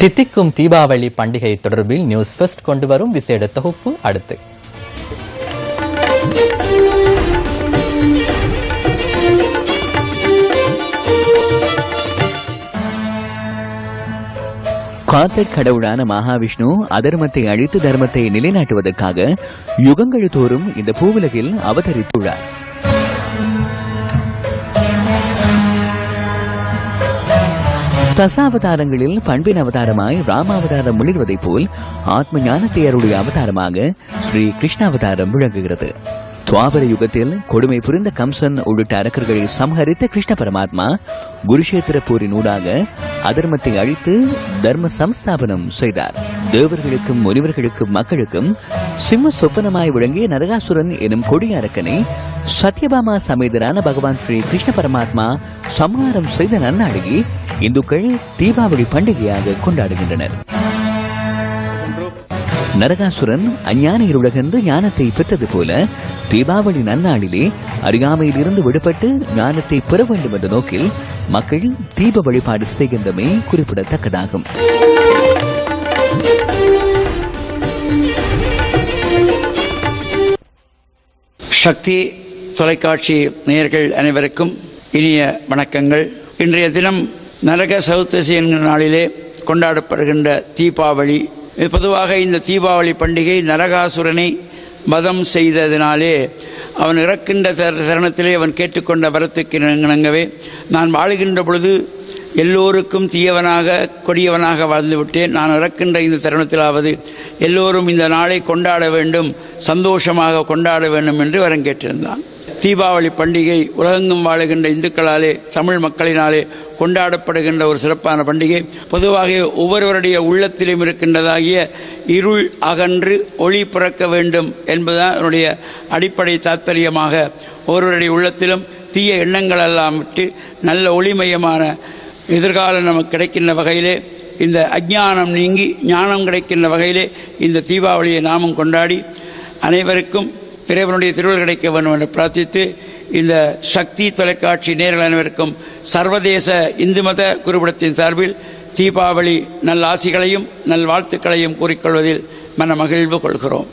தித்திக்கும் தீபாவளி பண்டிகை தொடர்பில் நியூஸ் ஃபர்ஸ்ட் கொண்டு வரும் விசேட தொகுப்பு அடுத்து. காத்த கடவுளான மகாவிஷ்ணு அதர்மத்தை அழித்து தர்மத்தை நிலைநாட்டுவதற்காக யுகங்கள் தோறும் இந்த பூவுலகில் அவதரித்துள்ளார். தசாவதாரங்களில் பண்பின் அவதாரமாய் ராமாவதாரம் மிளிர்வதைப் போல் ஆத்ம ஞானத்தை அருடைய அவதாரமாக ஸ்ரீ கிருஷ்ணாவதாரம் விளங்குகிறது. துவாபர யுகத்தில் கொடுமை புரிந்த கம்சன் உள்ளிட்ட அரக்கர்களை சம்ஹரித்த கிருஷ்ண பரமாத்மா குருஷேத்திர போரின் ஊடாக அதர்மத்தை அழித்து தர்ம சம்ஸ்தாபனம் செய்தார். தேவர்களுக்கும் முனிவர்களுக்கும் மக்களுக்கும் சிம்ம சொப்பனமாய் விளங்கிய நரகாசுரன் எனும் கொடிய அரக்கனை சத்யபாமா சமேதரான பகவான் ஸ்ரீ கிருஷ்ண பரமாத்மா சம்ஹாரம் செய்த நன்னாடியை இந்துக்கள் தீபாவளி பண்டிகையாக கொண்டாடுகின்றனர். நரகாசுரன் அஞ்ஞான இருளகந்து ஞானத்தை பெற்றது போல தீபாவளி நன்னாளிலே அறியாமையிலிருந்து விடுபட்டு ஞானத்தை பெற வேண்டும் என்ற நோக்கில் மக்கள் தீப வழிபாடு செய்கின்றமை குறிப்பிடத்தக்கதாகும். சக்தி தொலைக்காட்சி நேயர்கள் அனைவருக்கும் இனிய வணக்கங்கள். இன்றைய தினம் நரக சதுர்த்தசி என்கிற நாளிலே கொண்டாடப்படுகின்ற தீபாவளி. இது பொதுவாக இந்த தீபாவளி பண்டிகை நரகாசுரனை வதம் செய்ததினாலே அவன் இறக்கின்ற தர- தருணத்திலே அவன் கேட்டுக்கொண்ட வரத்துக்கு இணங்கவே நான் வாழுகின்ற பொழுது எல்லோருக்கும் தீயவனாக கொடியவனாக வாழ்ந்துவிட்டேன். நான் இறக்கின்ற இந்த தருணத்திலாவது எல்லோரும் இந்த நாளை கொண்டாட வேண்டும் சந்தோஷமாக கொண்டாட வேண்டும் என்று வரம் கேட்டிருந்தான். தீபாவளி பண்டிகை உலகெங்கும் வாழுகின்ற இந்துக்களாலே தமிழ் மக்களினாலே கொண்டாடப்படுகின்ற ஒரு சிறப்பான பண்டிகை. பொதுவாக ஒவ்வொருவருடைய உள்ளத்திலும் இருக்கின்றதாகிய இருள் அகன்று ஒளி பிறக்க வேண்டும் என்பதுதான் அதனுடைய அடிப்படை தாத்பரியமாக ஒவ்வொருவருடைய உள்ளத்திலும் தீய எண்ணங்கள் எல்லாம் விட்டு நல்ல ஒளிமயமான எதிர்காலம் நமக்கு கிடைக்கின்ற வகையிலே இந்த அஜ்ஞானம் நீங்கி ஞானம் கிடைக்கின்ற வகையிலே இந்த தீபாவளியை நாமும் கொண்டாடி அனைவருக்கும் இறைவனுடைய திருவள் கிடைக்க வேண்டும் என்று பிரார்த்தித்து இந்த சக்தி தொலைக்காட்சி நேரில் அனைவருக்கும் சர்வதேச இந்து மத குருபடத்தின் சார்பில் தீபாவளி நல் ஆசிகளையும் நல் வாழ்த்துக்களையும் கூறிக்கொள்வதில் மன மகிழ்வு கொள்கிறோம்.